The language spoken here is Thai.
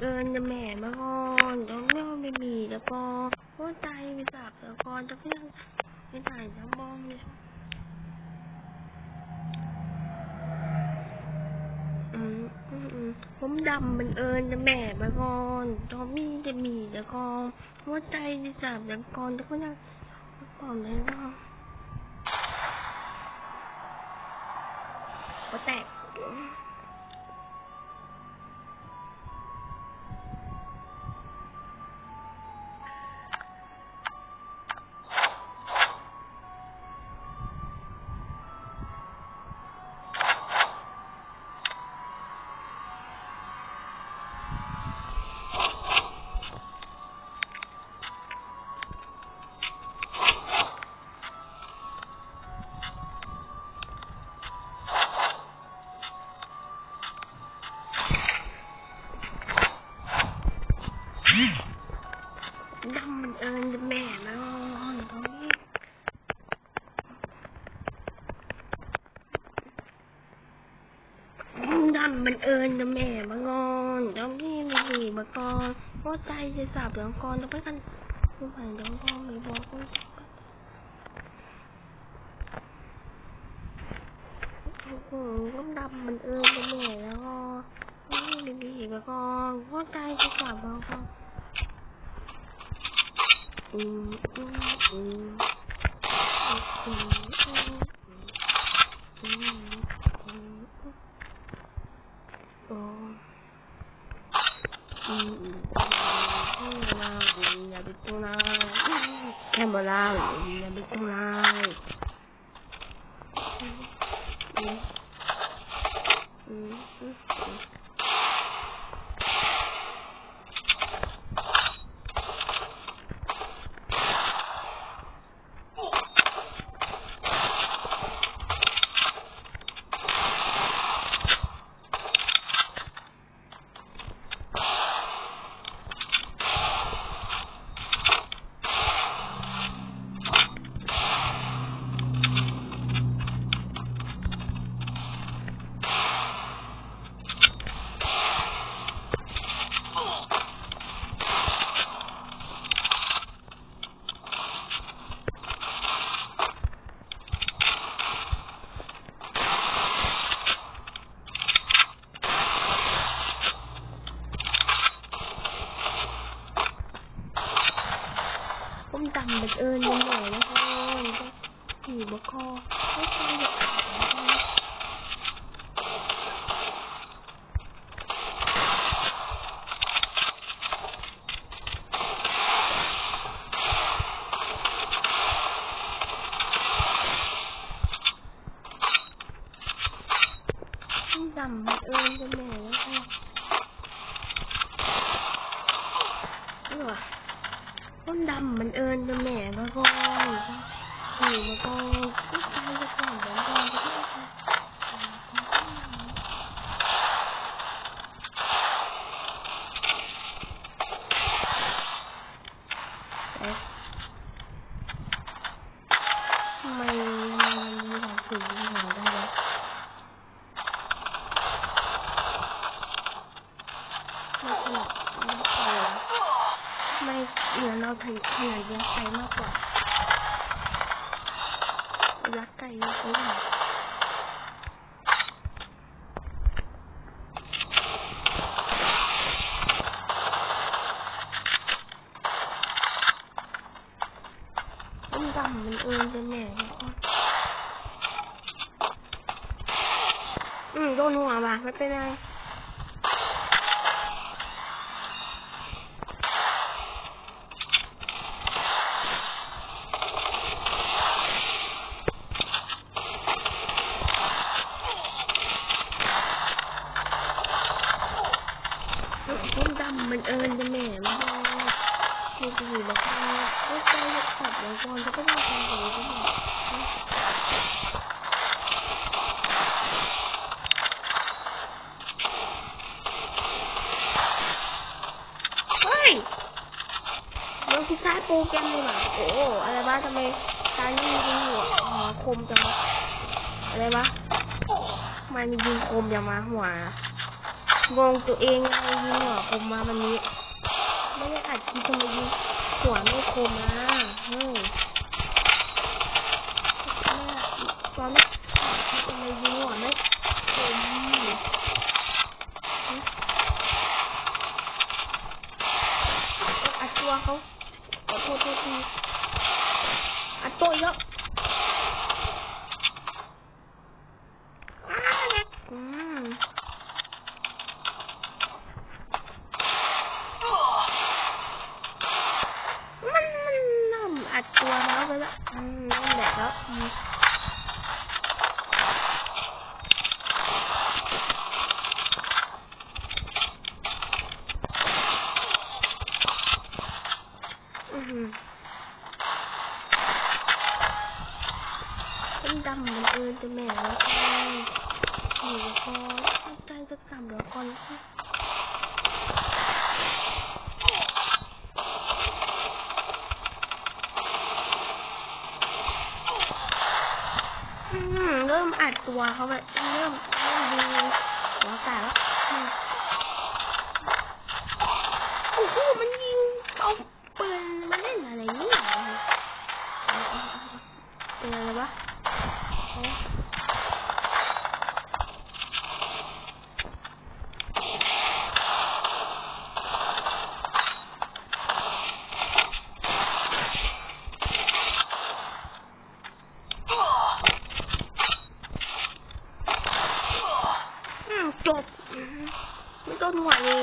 เอิญจะแม่มาก่อนแล้วไม่ไม่มีแล้วก็หัวใจไปจับแล้วก็จะเพื่อนไม่ถ่ายน้ำบอมเลยอืมอืมอืมผมดำมันเอิญจะแม่มาก่อนทอมมี่จะมีแล้วก็หัวใจจะจับแล้วก่อนแล้วก็ยังก่อนเลยก็หัวแตก มันเอิญจะแม่มางอนตรงนี้ไม่ดีมากอนหัวใจจะสับหลังกอนแล้วไปกันผู้ผ่านเดี๋ยวพ่อไม่บอกคุณโอ้โหก็ดำมันเอิญจะแม่แล้วก็นี่ไม่ดีมาก่อนหัวใจจะสับหลังก่อนอืมอืมอืมอืมอืมอืมอืมโอ้อืมอืมอืมลาอืมอย่าไปตรงนั้นแค่มาลาอืมอย่าไปตรงนั้นอืม อืมอืมอืม ผมดำแบบเอิญมันเหนื่อยนะคะก็ขี่บกคอไม่ใช่แบบผมดำแบบเอิญจะเหนื่อยนะคะนี่หว่า ต้นดำมันเอิญจะแหม่มาก่อนขี่มาก่อนก็ตายจะก่อนเดี๋ยวก่อนจะได้เอ๊ะทำไมทำไมมันมีหลายสีหลายได้วะ ไม่ขนาดไม่พอไม่เหมือนเราถึงขนาดยักษ์ไก่มากกว่ายักไก่เยักษ์ไก่ต้มดำมันเอิญจะแหน่อืมโดนหัวว่ะไม่เป็นไร เลยน้องทำแบบนี้เฮ้ารโปรแกรมเลยหรอโอ้อะไรวะทำไมตารยิงยิงหัวคมจังวะอะไรวะมันยิงคมจังวะหัวงงตัวเองไงยิงหัวคมมาวันนี้ ไม่ได้อัดคลิปทำไมยิงหัวไม่คมนะ Hum. đó với đó. Ừ, đẹp đó. Ừ. Ừ. Chúng ta mình ơi tụi mẹ rồi con Nhiều con Chúng ta rất cảm rồi con. ริ่มอัดตัวเขาแบบเริ่มเริ่มดีหัวแตกแล้วโอ้โหมันยิง จบ ไม่ต้องหวนี้